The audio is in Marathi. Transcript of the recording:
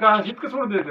का? इतकं सोडून देते